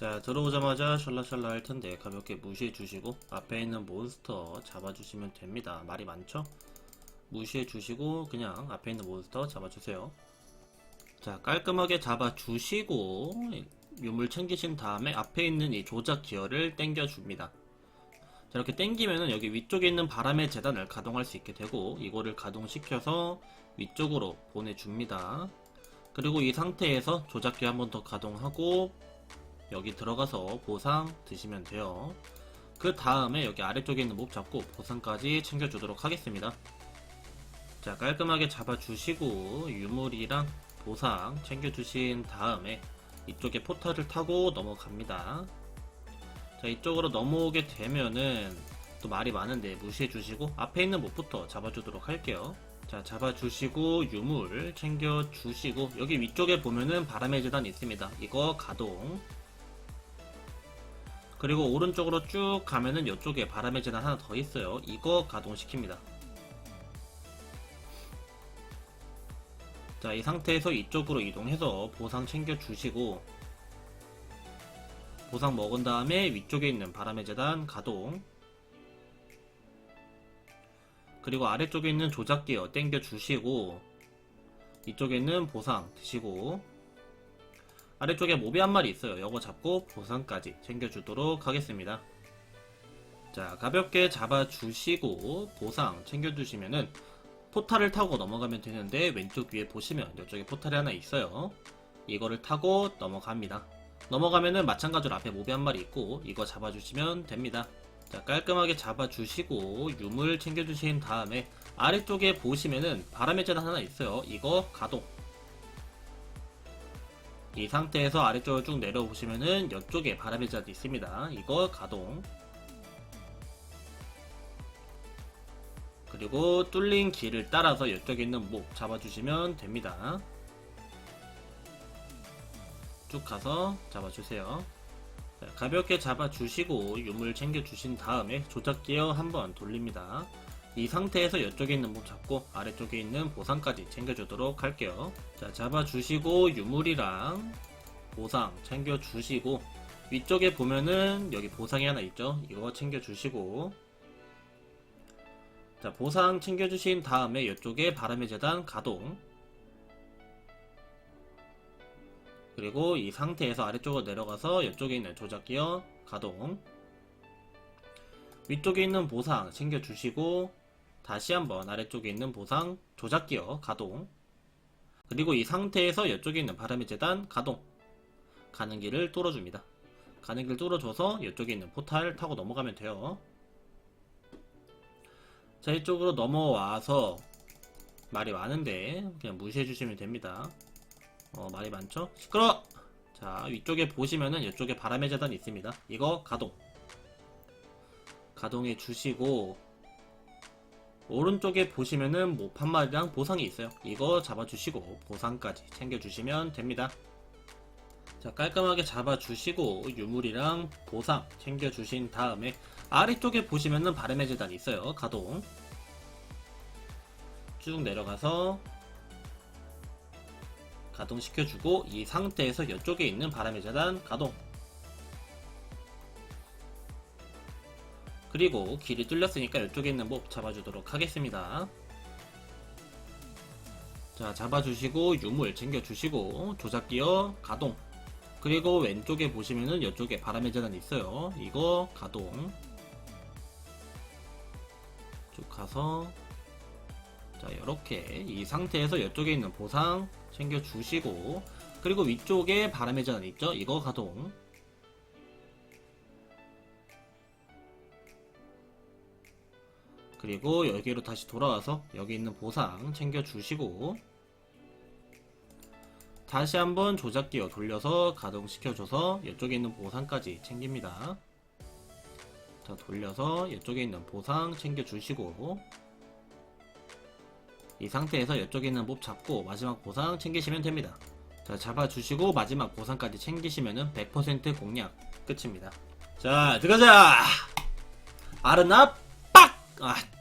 자 들어오자마자 샬라샬라 할 텐데 가볍게 무시해 주시고 앞에 있는 몬스터 잡아주시면 됩니다. 말이 많죠? 무시해 주시고 그냥 앞에 있는 몬스터 잡아주세요. 자 깔끔하게 잡아주시고 유물 챙기신 다음에 앞에 있는 이 조작 기어를 당겨줍니다. 자 이렇게 당기면은 여기 위쪽에 있는 바람의 재단을 가동할 수 있게 되고 이거를 가동시켜서 위쪽으로 보내줍니다. 그리고 이 상태에서 조작기 한 번 더 가동하고 여기 들어가서 보상 드시면 돼요. 그 다음에 여기 아래쪽에 있는 몹 잡고 보상까지 챙겨주도록 하겠습니다. 자 깔끔하게 잡아주시고 유물이랑 보상 챙겨주신 다음에 이쪽에 포탈을 타고 넘어갑니다. 자 이쪽으로 넘어오게 되면은 또 말이 많은데 무시해주시고 앞에 있는 몹부터 잡아주도록 할게요. 자 잡아주시고 유물 챙겨주시고 여기 위쪽에 보면은 바람의 재단 있습니다. 이거 가동 그리고 오른쪽으로 쭉 가면은 이쪽에 바람의 재단 하나 더 있어요. 이거 가동시킵니다. 자, 이 상태에서 이쪽으로 이동해서 보상 챙겨주시고 보상 먹은 다음에 위쪽에 있는 바람의 재단 가동 그리고 아래쪽에 있는 조작 기어 땡겨주시고 이쪽에 있는 보상 드시고 아래쪽에 몹이 한 마리 있어요. 이거 잡고 보상까지 챙겨주도록 하겠습니다. 자, 가볍게 잡아주시고 보상 챙겨주시면은 포탈을 타고 넘어가면 되는데 왼쪽 위에 보시면 이쪽에 포탈이 하나 있어요. 이거를 타고 넘어갑니다. 넘어가면은 마찬가지로 앞에 몹이 한 마리 있고 이거 잡아주시면 됩니다. 자, 깔끔하게 잡아주시고 유물 챙겨주신 다음에 아래쪽에 보시면은 바람의 재단 하나 있어요. 이거 가동. 이 상태에서 아래쪽을 쭉 내려보시면은 이쪽에 바람의 재단이 있습니다. 이거 가동. 그리고 뚫린 길을 따라서 이쪽에 있는 목 잡아주시면 됩니다. 쭉 가서 잡아주세요. 자, 가볍게 잡아주시고 유물 챙겨주신 다음에 조작 기어 한번 돌립니다. 이 상태에서 이쪽에 있는 목 잡고 아래쪽에 있는 보상까지 챙겨주도록 할게요. 자, 잡아주시고 유물이랑 보상 챙겨주시고 위쪽에 보면은 여기 보상이 하나 있죠. 이거 챙겨주시고 자, 보상 챙겨주신 다음에 이쪽에 바람의 재단 가동. 그리고 이 상태에서 아래쪽으로 내려가서 이쪽에 있는 조작 기어 가동. 위쪽에 있는 보상 챙겨주시고 다시 한번 아래쪽에 있는 보상 조작 기어 가동. 그리고 이 상태에서 이쪽에 있는 바람의 재단 가동. 가는 길을 뚫어줍니다. 가는 길 뚫어줘서 이쪽에 있는 포탈 타고 넘어가면 돼요. 자 이쪽으로 넘어와서 말이 많은데 그냥 무시해 주시면 됩니다 어 말이 많죠? 시끄러! 자 위쪽에 보시면은 이쪽에 바람의 재단 있습니다 이거 가동 가동해 주시고 오른쪽에 보시면은 몹한 마리랑 보상이 있어요. 이거 잡아주시고 보상까지 챙겨주시면 됩니다. 자 깔끔하게 잡아주시고 유물이랑 보상 챙겨주신 다음에 아래쪽에 보시면은 바람의 재단이 있어요. 가동. 쭉 내려가서 가동시켜주고 이 상태에서 이쪽에 있는 바람의 재단 가동 그리고 길이 뚫렸으니까 이쪽에 있는 몹 잡아주도록 하겠습니다. 자 잡아주시고 유물 챙겨주시고 조작기어 가동. 그리고 왼쪽에 보시면은 이쪽에 바람의 재단이 있어요. 이거 가동. 쭉 가서 자 이렇게 이 상태에서 이쪽에 있는 보상 챙겨주시고 그리고 위쪽에 바람의 재단 있죠? 이거 가동 그리고 여기로 다시 돌아와서 여기 있는 보상 챙겨주시고 다시 한번 조작기어 돌려서 가동시켜줘서 이쪽에 있는 보상까지 챙깁니다. 자 돌려서 이쪽에 있는 보상 챙겨주시고 이 상태에서 이쪽에 있는 몹 잡고 마지막 보상 챙기시면 됩니다. 자 잡아주시고 마지막 보상까지 챙기시면은 100% 공략 끝입니다. 자 들어가자! 아르나 빡! 아